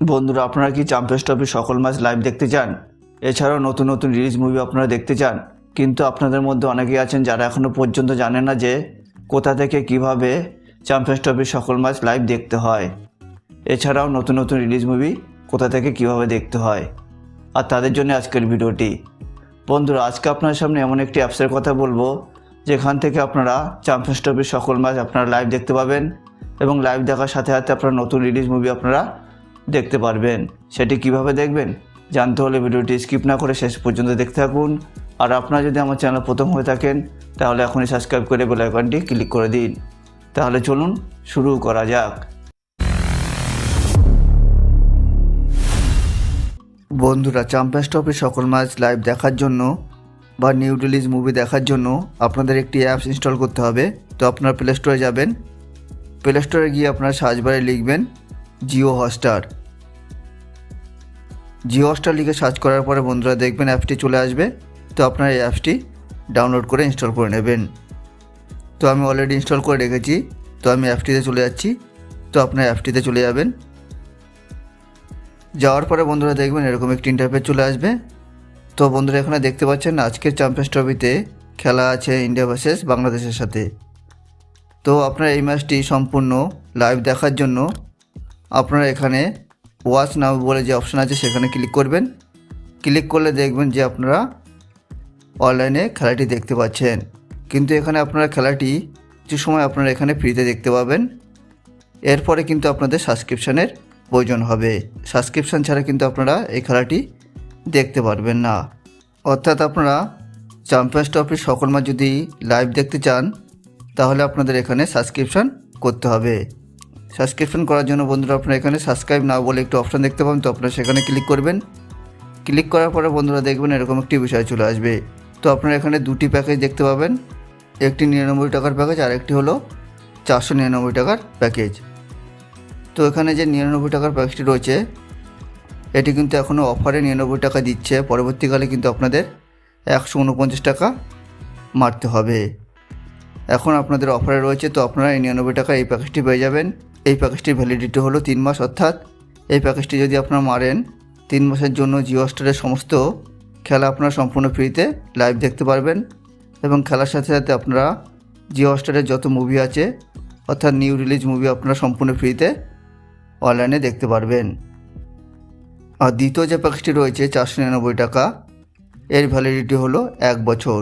বন্ধুরা, আপনারা কি চ্যাম্পিয়ন্স ট্রফির সকল ম্যাচ লাইভ দেখতে চান? এছাড়াও নতুন নতুন রিলিজ মুভি আপনারা দেখতে চান। কিন্তু আপনাদের মধ্যে অনেকেই আছেন যারা এখনও পর্যন্ত জানে না যে কোথা থেকে কীভাবে চ্যাম্পিয়ন্স ট্রফির সকল ম্যাচ লাইভ দেখতে হয়। এছাড়াও নতুন নতুন রিলিজ মুভি কোথা থেকে কীভাবে দেখতে হয়। আর তাদের জন্য আজকের ভিডিওটি। বন্ধুরা, আজকে আপনার সামনে এমন একটি অ্যাপসের কথা বলব, যেখান থেকে আপনারা চ্যাম্পিয়ন্স ট্রফির সকল ম্যাচ আপনারা লাইভ দেখতে পাবেন এবং লাইভ দেখার সাথে সাথে আপনারা নতুন রিলিজ মুভি আপনারা দেখতে পারবেন। সেটি কীভাবে দেখবেন? জানতে হলে ভিডিওটি স্কিপ না করে শেষ পর্যন্ত দেখতে থাকুন। আর আপনারা যদি আমার চ্যানেল প্রথম হয়ে থাকেন, তাহলে এখনই সাবস্ক্রাইব করে বেল আইকনটি ক্লিক করে দিন। তাহলে চলুন শুরু করা যাক। বন্ধুরা চ্যাম্পিয়ন্স ট্রফির সকল ম্যাচ লাইভ দেখার জন্য বা নিউ রিলিজ মুভি দেখার জন্য আপনাদের একটি অ্যাপস ইনস্টল করতে হবে। তো আপনার প্লে স্টোরে যাবেন। প্লে স্টোরে গিয়ে আপনার সার্চ বারে লিখবেন জিও হটস্টার জিও হটস্টার লিখে সার্চ করার পরে বন্ধুরা দেখবেন অ্যাপটি চলে আসবে। তো আপনার এই অ্যাপসটি ডাউনলোড করে ইনস্টল করে নেবেন। তো আমি অলরেডি ইনস্টল করে রেখেছি। তো আমি অ্যাপটিতে চলে যাচ্ছি। তো আপনার অ্যাপটিতে চলে যাবেন। যাওয়ার পরে বন্ধুরা দেখবেন এরকম একটি ইন্টারফেস চলে আসবে। তো বন্ধুরা এখানে দেখতে পাচ্ছেন আজকের চ্যাম্পিয়ন্স ট্রফিতে খেলা আছে ইন্ডিয়া ভার্সেস বাংলাদেশের সাথে। তো আপনারা এই ম্যাচটি সম্পূর্ণ লাইভ দেখার জন্য আপনারা এখানে ওয়াচ নাও বলে যে অপশান আছে, সেখানে ক্লিক করবেন। ক্লিক করলে দেখবেন যে আপনারা অনলাইনে খেলাটি দেখতে পাচ্ছেন। কিন্তু এখানে আপনারা খেলাটি কিছু সময় আপনারা এখানে ফ্রিতে দেখতে পাবেন। এরপরে কিন্তু আপনাদের সাবস্ক্রিপশানের প্রয়োজন হবে। সাবস্ক্রিপশান ছাড়া কিন্তু আপনারা এই খেলাটি দেখতে পারবেন না। অর্থাৎ আপনারা চ্যাম্পিয়ন্স ট্রফির সকল ম্যাচ যদি লাইভ দেখতে চান, তাহলে আপনাদের এখানে সাবস্ক্রিপশান করতে হবে। সাবস্ক্রিপশন করার জন্য বন্ধুরা আপনারা এখানে সাবস্ক্রাইব না বলে একটু অপশান দেখতে পাবেন, তো আপনারা সেখানে ক্লিক করবেন। ক্লিক করার পরে বন্ধুরা দেখবেন এরকম একটি বিষয় চলে আসবে। তো আপনারা এখানে দুটি প্যাকেজ দেখতে পাবেন, একটি নিরানব্বই টাকার প্যাকেজ আর একটি হলো চারশো নিরানব্বই টাকার প্যাকেজ। তো এখানে যে নিরানব্বই টাকার প্যাকেজটি রয়েছে, এটি কিন্তু এখনও অফারে নিরানব্বই টাকা দিচ্ছে। পরবর্তীকালে কিন্তু আপনাদের একশো উনপঞ্চাশ টাকা মারতে হবে। এখন আপনাদের অফারে রয়েছে, তো আপনারা এই নিরানব্বই টাকা এই প্যাকেজটি পেয়ে যাবেন। এই প্যাকেজটির ভ্যালিডিটি হলো তিন মাস, অর্থাৎ এই প্যাকেজটি যদি আপনারা মারেন, তিন মাসের জন্য জিও স্টারের সমস্ত খেলা আপনারা সম্পূর্ণ ফ্রিতে লাইভ দেখতে পারবেন এবং খেলার সাথে সাথে আপনারা জিও স্টারের যত মুভি আছে, অর্থাৎ নিউ রিলিজ মুভি আপনারা সম্পূর্ণ ফ্রিতে অনলাইনে দেখতে পারবেন। আর দ্বিতীয় যে প্যাকেজটি রয়েছে, চারশো নিরানব্বই টাকা, এর ভ্যালিডিটি হলো এক বছর।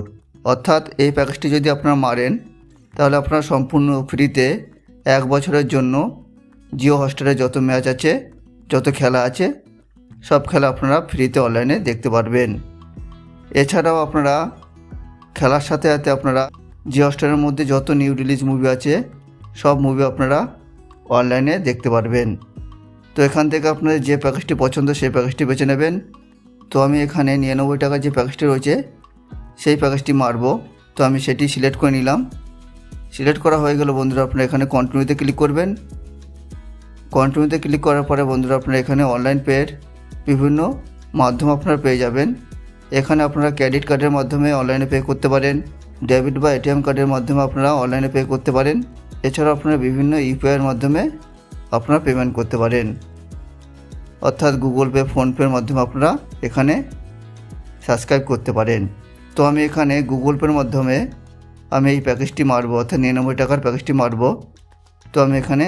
অর্থাৎ এই প্যাকেজটি যদি আপনারা মারেন, তাহলে আপনারা সম্পূর্ণ ফ্রিতে এক বছরের জন্য জিও হস্টারে যত ম্যাচ আছে, যত খেলা আছে, সব খেলা আপনারা ফ্রিতে অনলাইনে দেখতে পারবেন। এছাড়াও আপনারা খেলার সাথে সাথে আপনারা জিও হস্টারের মধ্যে যত নিউ রিলিজ মুভি আছে, সব মুভি আপনারা অনলাইনে দেখতে পারবেন। তো এখান থেকে আপনাদের যে প্যাকেজটি পছন্দ সেই প্যাকেজটি বেছে নেবেন। তো আমি এখানে নিরানব্বই টাকার যে প্যাকেজটি রয়েছে, সেই প্যাকেজটি মারবো। তো আমি সেটি সিলেক্ট করে নিলাম। সিলেক্ট করা হয়ে গেল বন্ধুরা, আপনারা এখানে কন্টিনিউতে ক্লিক করবেন। কন্টিনিউতে ক্লিক করার পরে বন্ধুরা, আপনারা এখানে অনলাইন পের বিভিন্ন মাধ্যম আপনারা পেয়ে যাবেন। এখানে আপনারা ক্রেডিট কার্ডের মাধ্যমে অনলাইনে পে করতে পারেন। ডেবিট বা এটিএম কার্ডের মাধ্যমে আপনারা অনলাইনে পে করতে পারেন। এছাড়াও আপনারা বিভিন্ন ইউপিআইয়ের মাধ্যমে আপনারা পেমেন্ট করতে পারেন। অর্থাৎ গুগল পে ফোনপের মাধ্যমে আপনারা এখানে সাবস্ক্রাইব করতে পারেন। তো আমি এখানে গুগল পের মাধ্যমে আমি এই প্যাকেজটি মারবো, অর্থাৎ নিরানব্বই টাকার প্যাকেজটি মারবো। তো আমি এখানে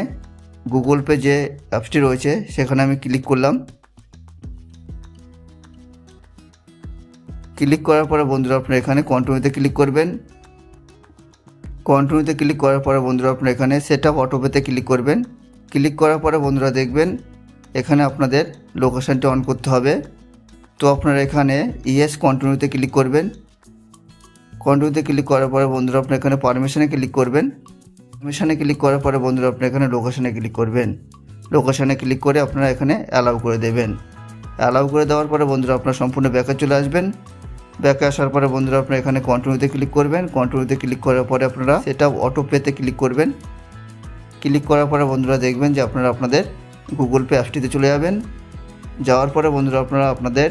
গুগল পে যে অ্যাপসটি রয়েছে, সেখানে আমি ক্লিক করলাম। ক্লিক করার পরে বন্ধুরা, আপনারা এখানে কন্টিনিউতে ক্লিক করবেন। কন্টিনিউতে ক্লিক করার পরে বন্ধুরা, আপনারা এখানে সেট আপ অটোপেতে ক্লিক করবেন। ক্লিক করার পরে বন্ধুরা দেখবেন, এখানে আপনাদের লোকেশানটি অন করতে হবে। তো আপনারা এখানে ইএস কন্টিনিউতে ক্লিক করবেন। কন্টিনিউতে ক্লিক করার পরে বন্ধুরা আপনার এখানে পারমিশনে ক্লিক করবেন। পারমিশনে ক্লিক করার পরে বন্ধুরা আপনার এখানে লোকেশানে ক্লিক করবেন। লোকেশানে ক্লিক করে আপনারা এখানে অ্যালাউ করে দেবেন। অ্যালাউ করে দেওয়ার পরে বন্ধুরা আপনার সম্পূর্ণ ব্যাকে চলে আসবেন। ব্যাকে আসার পরে বন্ধুরা আপনারা এখানে কন্টিনিউতে ক্লিক করবেন। কন্টিনিউতে ক্লিক করার পরে আপনারা সেটা অটো পেতে ক্লিক করবেন। ক্লিক করার পরে বন্ধুরা দেখবেন যে আপনারা আপনাদের গুগল পে অ্যাপসটিতে চলে যাবেন। যাওয়ার পরে বন্ধুরা আপনারা আপনাদের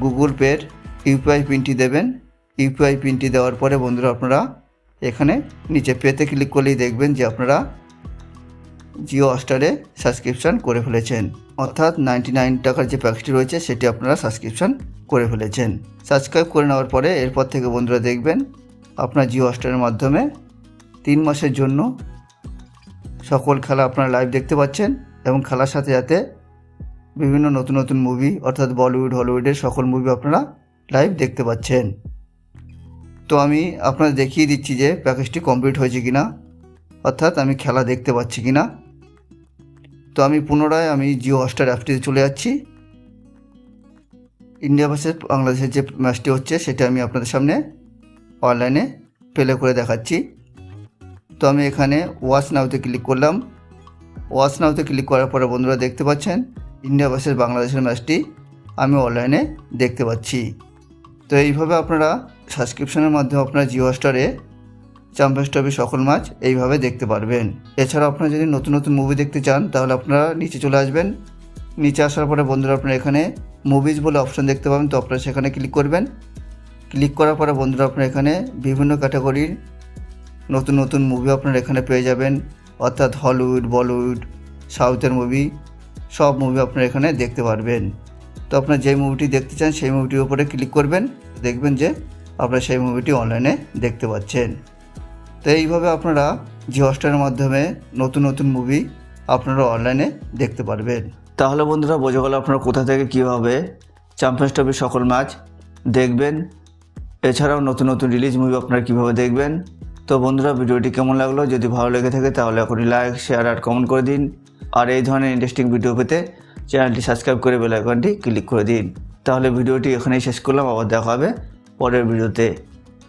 গুগল পের ইউপিআই পিনটি দেবেন। ইউপিআই পিনটি দেওয়ার পরে বন্ধুরা আপনারা এখানে নিচে পেতে ক্লিক করলেই দেখবেন যে আপনারা জিও হটস্টারে সাবস্ক্রিপশন করে ফেলেছেন। অর্থাৎ নাইনটি নাইন টাকার যে প্যাকেজটি রয়েছে, সেটি আপনারা সাবস্ক্রিপশন করে ফেলেছেন। সাবস্ক্রাইব করে নেওয়ার পরে এরপর থেকে বন্ধুরা দেখবেন আপনার জিও হটস্টারের মাধ্যমে তিন মাসের জন্য সকল খেলা আপনারা লাইভ দেখতে পাচ্ছেন এবং খেলার সাথে সাথে বিভিন্ন নতুন নতুন মুভি অর্থাৎ বলিউড, হলিউডের সকল মুভি আপনারা লাইভ দেখতে পাচ্ছেন। তো আমি আপনাদের দেখিয়ে দিচ্ছি যে প্যাকেজটি কমপ্লিট হয়েছে কি না অর্থাৎ আমি খেলা দেখতে পাচ্ছি কি না তো আমি পুনরায় আমি জিও হটস্টার অ্যাপটিতে চলে যাচ্ছি। ইন্ডিয়া ভার্সেস বাংলাদেশের যে ম্যাচটি হচ্ছে, সেটা আমি আপনাদের সামনে অনলাইনে প্লে করে দেখাচ্ছি। তো আমি এখানে ওয়াচ নাওতে ক্লিক করলাম। ওয়াচ নাওতে ক্লিক করার পরে বন্ধুরা দেখতে পাচ্ছেন, ইন্ডিয়া ভার্সেস বাংলাদেশের ম্যাচটি আমি অনলাইনে দেখতে পাচ্ছি। তো এইভাবে আপনারা সাবস্ক্রিপশনের মাধ্যমে আপনারা জিও স্টারে চ্যাম্পিয়ন্স ট্রফির সকল ম্যাচ এইভাবে দেখতে পারবেন। এছাড়াও আপনারা যদি নতুন নতুন মুভি দেখতে চান, তাহলে আপনারা নিচে চলে আসবেন। নিচে আসার পরে বন্ধুরা, আপনারা এখানে মুভিজ বলে অপশন দেখতে পাবেন, তো আপনারা সেখানে ক্লিক করবেন। ক্লিক করার পরে বন্ধুরা, আপনারা এখানে বিভিন্ন ক্যাটাগরির নতুন নতুন মুভি আপনারা এখানে পেয়ে যাবেন। অর্থাৎ হলিউড বলিউড সাউথের মুভি সব মুভি আপনারা এখানে দেখতে পারবেন। তো আপনার যে মুভিটি দেখতে চান, সেই মুভিটির উপরে ক্লিক করবেন, দেখবেন যে আপনারা সেই মুভিটি অনলাইনে দেখতে পাচ্ছেন। তো এইভাবে আপনারা জিও হটস্টারের মাধ্যমে নতুন নতুন মুভি আপনারা অনলাইনে দেখতে পারবেন। তাহলে বন্ধুরা, বোঝা গেল আপনারা কোথা থেকে কীভাবে চ্যাম্পিয়ন্স ট্রফির সকল ম্যাচ দেখবেন। এছাড়াও নতুন নতুন রিলিজ মুভি আপনারা কীভাবে দেখবেন। তো বন্ধুরা, ভিডিওটি কেমন লাগল? যদি ভালো লেগে থাকে তাহলে এখনই লাইক শেয়ার আর কমেন্ট করে দিন। আর এই ধরনের ইন্টারেস্টিং ভিডিও পেতে চ্যানেলটি সাবস্ক্রাইব করে বেল আইকনটি ক্লিক করে দিন। তাহলে ভিডিওটি এখানেই শেষ করলাম, আবার দেখা হবে পরের ভিডিওতে।